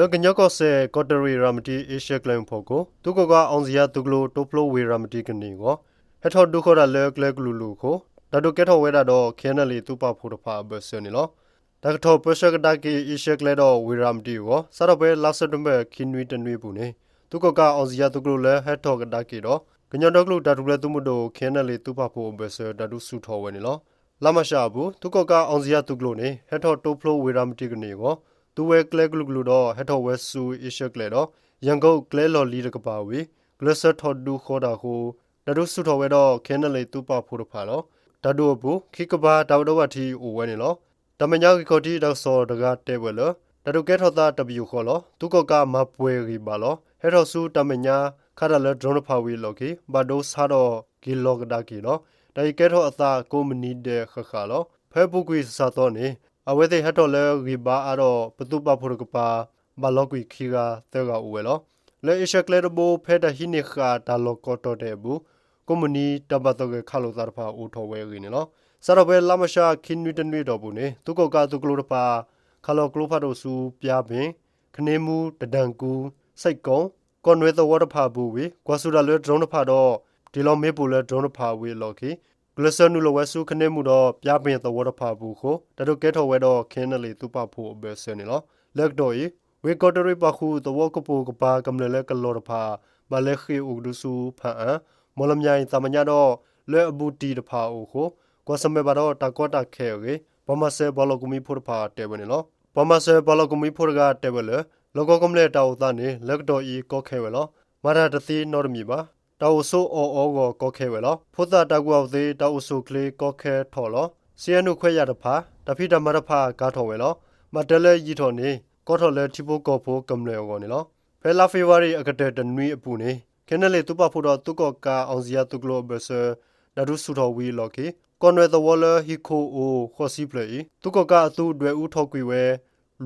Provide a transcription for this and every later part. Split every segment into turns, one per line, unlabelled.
လကညကောဆေကော်တရီရာမတီအေရှကလန်ဖို့ကိုသူကကအောင်စရာသူကလိုတိုဖလိုဝေရာမတီကနေကိုဟက်ထော်ဒုခေါ်ရလဲကလဲကလူလူကိုဒါတို့ကဲထော်ဝဲတာတော့ခဲနလီသူပဖို့တဖာဘဆနီလောဒါကထော်ပရှကဒါကီအေရှကလဲတော့ဝေရာမတီကိုစတော့ပဲလောက်စတမဲခင်းနွီတနွီဘူးနေသူကကအောင်စရာသူကလိုလဲဟက်ထော်ကဒါကီတော့ကညတော့ကလူဒါတူလဲသူမတို့ခဲနလီသူပဖို့ဘဆဒါတို့စုထော်ဝဲနေလောလာမရှာဘူးသူကကအောင်စရာသူကလိုနေဟက်ထော်တိုဖလိုဝေရာမတီကနေကို သူဝဲကလဲကလူကလူတော့ဟက်ထော်ဝဲဆူအေရှကလဲတော့ရန်ကုန်ကလဲလော်လီတကပါဝေဂလဆတ်ထော်ဒူခေါ်တာကိုဒါတို့စုထော်ဝဲတော့ခဲနလေတူပါဖို့တဖာလောဒါတို့ဘူးခိကဘာတောက်တော့ဝတီအိုဝဲနေလောတမညာခေါတီတော့စောတကတဲဝဲလောဒါတို့ကဲထော်တာတဘီခေါ်လောသူကကမပွဲရီပါလောဟဲထော်ဆူတမညာခါရလဲဒရုန်းဖာဝီလောကီဘာဒိုဆာတော့ဂီလောကဒါကီလောဒါကဲထော်အသာကိုမနီတဲ့ခခါလောဖဲပုကွေစာတော့နေ အဝဲတဲ့ဟတ်တော်လဲရီဘာအတော့ဘသူပဖို့ကပါဘာလောကွီခီကတဲကဦးဝဲလောလဲအရှက်ကလဲဘိုဖဲတဟိနေခါဒါလောကောတော့တဲ့ဘူးကွန်မြူနီတဘတော့ကခါလို့သားတဖာဦးထော်ဝဲရင်းနော်စရဘဲလမရှာခင်နွီတနွီတော့ဘူးနေသူကကသူကလို့တဖာခါလောကလို့ဖတ်တော့စူပြပင်ခနေမူတဒန်ကူစိတ်ကုံကွန်ဝဲတော့ဝတ်တဖာဘူးဝေကွာဆူဒါလဲဒရုန်းတဖာတော့ဒီလောမေပူလဲဒရုန်းတဖာဝေလော်ကီ ဂလဆန်နူလဝဲဆူခနေမှုတော့ပြပင်တော့ဝတ်တဖာဘူးခိုတတို့ကဲထော်ဝဲတော့ခင်းနလေသူပဖို့ဘဲဆနေလောလက်တော့ဤဝေကော်တရီပခုတော့ကပူကပါကမလဲလဲကလော်တဖာဘလဲခီဥဒုစုဖာအမော်လမြိုင်တမညာတော့လဲအဘူတီတဖာအိုကိုကွာစမေဘာတော့တကောတာခဲရေဘမဆေဘလကုမီဖို့ဖာတဲဘနေလောဘမဆေဘလကုမီဖို့ကတဲဘလေလောကကမလဲတောက်သားနေလက်တော်ဤကောခဲဝဲလောမာရတသီနော်ရမီပါ တောက်ဆိုအောအောကိုကောခဲဝဲလောဖုသတကွာသေးတောက်ဆိုကလေးကောခဲထော်လောစီယနုခွဲရတဖာတဖိတမရဖာကားထော်ဝဲလောမတလဲရီထော်နေကောထော်လဲတီပိုကောဖိုကမလဲကိုနေလောဖဲလာဖေဗရီအကတဲ့တနွီအပူနေကဲနလေတူပါဖို့တော့သူကကအောင်စီယာတူကလိုဘဆာဒါဒုစုတော်ဝီလော်ကီကွန်ဝဲသဝလဟီခိုအိုခေါ်စီပလေသူကကအသူတွေဦးထောက်ကွေဝဲ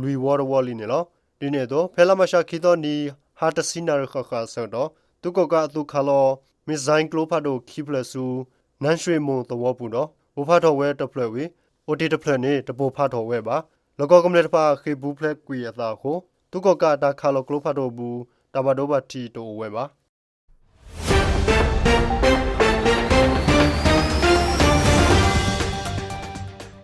လူဝါရဝလီနေလောဒီနေတော့ဖဲလာမရှာခီတော့နီဟာတစီနာရခခဆတော့ သူကကအသူခါလောမစ်ဇိုင်းကလိုဖာဒိုခီပလဆူနန်ရွှေမုံသဝပူတော့ဘူဖာတော်ဝဲတဖလဝေအိုတီတဖလနေတပိုဖာတော်ဝဲပါလောကကမလက်ဖာခေဘူးဖလက်ကွေအသာကိုသူကကတာခါလောကလိုဖာဒိုဘူးတဘာဒိုဘာတီတိုဝဲပါ